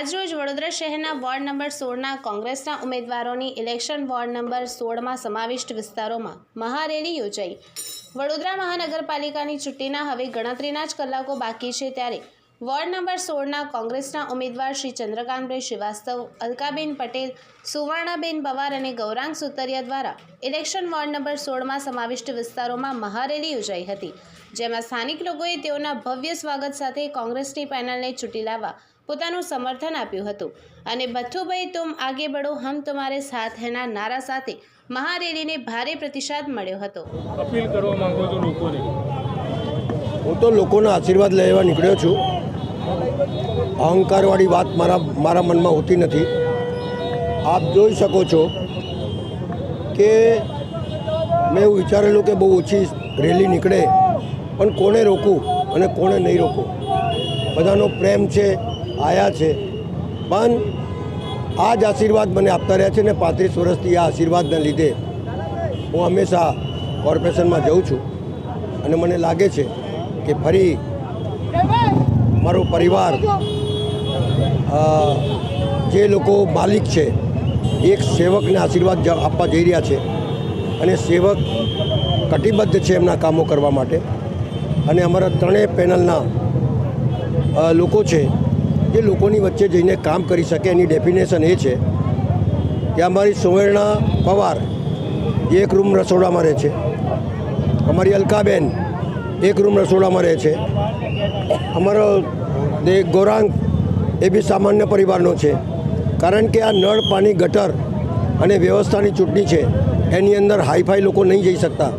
વડોદરા શહેરના ward number સોળના કોંગ્રેસના ઉમેદવારોની ઇલેક્શન વોર્ડ નંબર સોળમાં સમાવિષ્ટ વિસ્તારોમાં મહારેલી યોજાઈ. વડોદરા મહાનગરપાલિકાની ચૂંટણીના હવે ગણતરીના જ કલાકો બાકી છે ત્યારે વોર્ડ નંબર સોળના કોંગ્રેસના ઉમેદવાર શ્રી ચંદ્રકાંતભાઈ શ્રીવાસ્તવ, અલકાબેન પટેલ, સુવર્ણાબેન પવાર અને ગૌરાંગ સુતરિયા દ્વારા ઇલેક્શન વોર્ડ નંબર સોળમાં સમાવિષ્ટ વિસ્તારોમાં મહારેલી યોજાઈ હતી, જેમાં સ્થાનિક લોકોએ તેઓના ભવ્ય સ્વાગત સાથે કોંગ્રેસની પેનલને ચૂંટી લાવવા પોતાનું સમર્થન આપ્યું હતું. અને બથુભાઈ તુમ આગે બઢો હમ તમારે સાથ હેના નારા સાથે. મહારેલીને ભારે પ્રતિસાદ મળ્યો હતો. અપીલ કરવા માંગો છો લોકોને? હું તો લોકોના આશીર્વાદ લેવા નીકળ્યો છું. અહંકારવાળી વાત મારા મારા મનમાં હોતી નથી. આપ જોઈ શકો છો કે મેં એવું વિચારેલું કે બહુ ઓછી રેલી નીકળે પણ કોને રોકું અને કોને નહીં રોકું? બધાનો પ્રેમ છે આયા છે. પણ આ જ આશીર્વાદ મને આપતા રહ્યા છે ને પાંત્રીસ વર્ષથી આ આશીર્વાદના લીધે હું હંમેશા કોર્પોરેશનમાં જઉં છું. અને મને લાગે છે કે ફરી મારો પરિવાર જે લોકો માલિક છે, એક સેવકને આશીર્વાદ આપવા જઈ રહ્યા છે. અને સેવક કટિબદ્ધ છે એમના કામો કરવા માટે. અને અમારા ત્રણેય પેનલના લોકો છે જે લોકોની વચ્ચે જઈને કામ કરી શકે એની ડેફિનેશન એ છે કે અમારી સુવર્ણા પવાર એક રૂમ રસોડામાં રહે છે. અમારી અલકાબેન એક રૂમ રસોડામાં રહે છે. અમારો દે ગૌરાંગ એ બી સામાન્ય પરિવારનો છે. કારણ કે આ નળ, પાણી, ગટર અને વ્યવસ્થાની ચૂંટણી છે. એની અંદર હાઈફાઈ લોકો નહીં જઈ શકતા.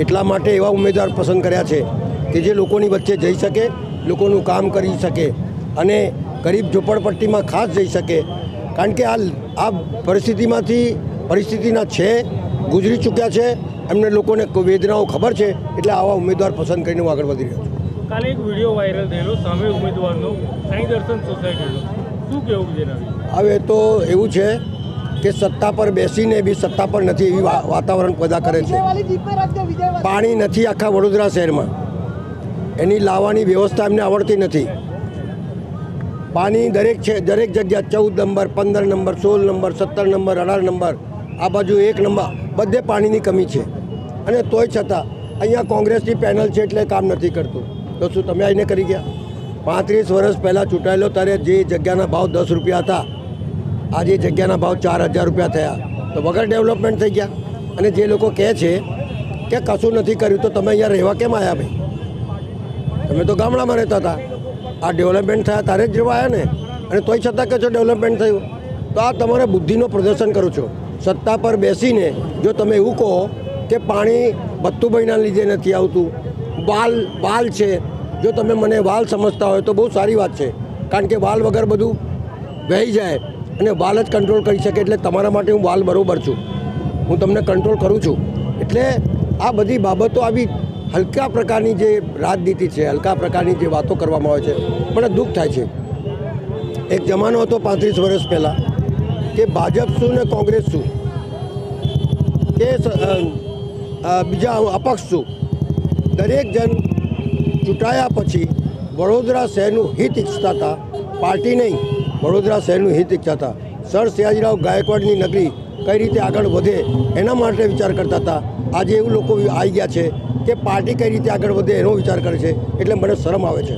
એટલા માટે એવા ઉમેદવાર પસંદ કર્યા છે કે જે લોકોની વચ્ચે જઈ શકે, લોકોનું કામ કરી શકે અને ગરીબ ઝોપડપટ્ટીમાં ખાસ જઈ શકે. કારણ કે આ આ પરિસ્થિતિમાંથી પરિસ્થિતિના છે ગુજરી ચૂક્યા છે એમને લોકોને વેદનાઓ ખબર છે એટલે આવા ઉમેદવાર પસંદ કરીને હું આગળ વધી રહ્યો છું. કાલે એક વીડિયો વાયરલ થયેલો સામે ઉમેદવારનો સાંઈ દર્શન સોસાયટીનો. શું કહેવું છે હવે તો એવું છે કે સત્તા પર બેસીને બી સત્તા પર નથી એવી વાતાવરણ પેદા કરે છે. પાણી નથી આખા વડોદરા શહેરમાં. એની લાવવાની વ્યવસ્થા એમને આવડતી નથી. પાણી દરેક છે, દરેક જગ્યા ચૌદ નંબર, પંદર નંબર, સોળ નંબર, સત્તર નંબર, અઢાર નંબર, આ બાજુ એક નંબર, બધે પાણીની કમી છે. અને તોય છતાં, અહીંયા કોંગ્રેસની પેનલ છે એટલે કામ નથી કરતું. તો શું તમે આવીને કરી ગયા? પાંત્રીસ વર્ષ પહેલાં ચૂંટાયેલો ત્યારે જે જગ્યાના ભાવ દસ રૂપિયા હતા આજે જગ્યાના ભાવ ચાર હજાર રૂપિયા થયા, તો વગર ડેવલપમેન્ટ થઈ ગયા. અને જે લોકો કહે છે કે કશું નથી કર્યું, તો તમે અહીંયા રહેવા કેમ આવ્યા ભાઈ? તમે તો ગામડામાં રહેતા હતા. આ ડેવલપમેન્ટ થયા તારે જ રહેવા આવ્યા ને? અને તોય છતાં કે છો ડેવલપમેન્ટ થયું. તો આ તમારે બુદ્ધિનો પ્રદર્શન કરો છો. સત્તા પર બેસીને જો તમે એવું કહો કે પાણી ભત્તુભાઈના લીધે નથી આવતું, વાલ વાલ છે. જો તમે મને વાલ સમજતા હોય તો બહુ સારી વાત છે. કારણ કે વાલ વગર બધું વહી જાય અને વાલ જ કંટ્રોલ કરી શકે એટલે તમારા માટે હું વાલ બરોબર છું. હું તમને કંટ્રોલ કરું છું. એટલે આ બધી બાબતો આવી હલકા પ્રકારની જે રાજનીતિ છે, હલકા પ્રકારની જે વાતો કરવામાં આવે છે, મને દુઃખ થાય છે. એક જમાનો હતો પાંત્રીસ વર્ષ પહેલાં કે ભાજપ શું ને કોંગ્રેસ શું? કે બીજા અપક્ષ શું? દરેક જણ ચૂંટાયા પછી વડોદરા શહેરનું હિત ઈચ્છતા હતા, પાર્ટી નહીં, વડોદરા શહેરનું હિત ઈચ્છતા હતા. સર સયાજીરાવ ગાયકવાડની નગરી કઈ રીતે આગળ વધે એના માટે વિચાર કરતા હતા. આજે એવું લોકો આવી ગયા છે કે પાર્ટી કઈ રીતે આગળ વધે એનો વિચાર કરે છે એટલે મને શરમ આવે છે.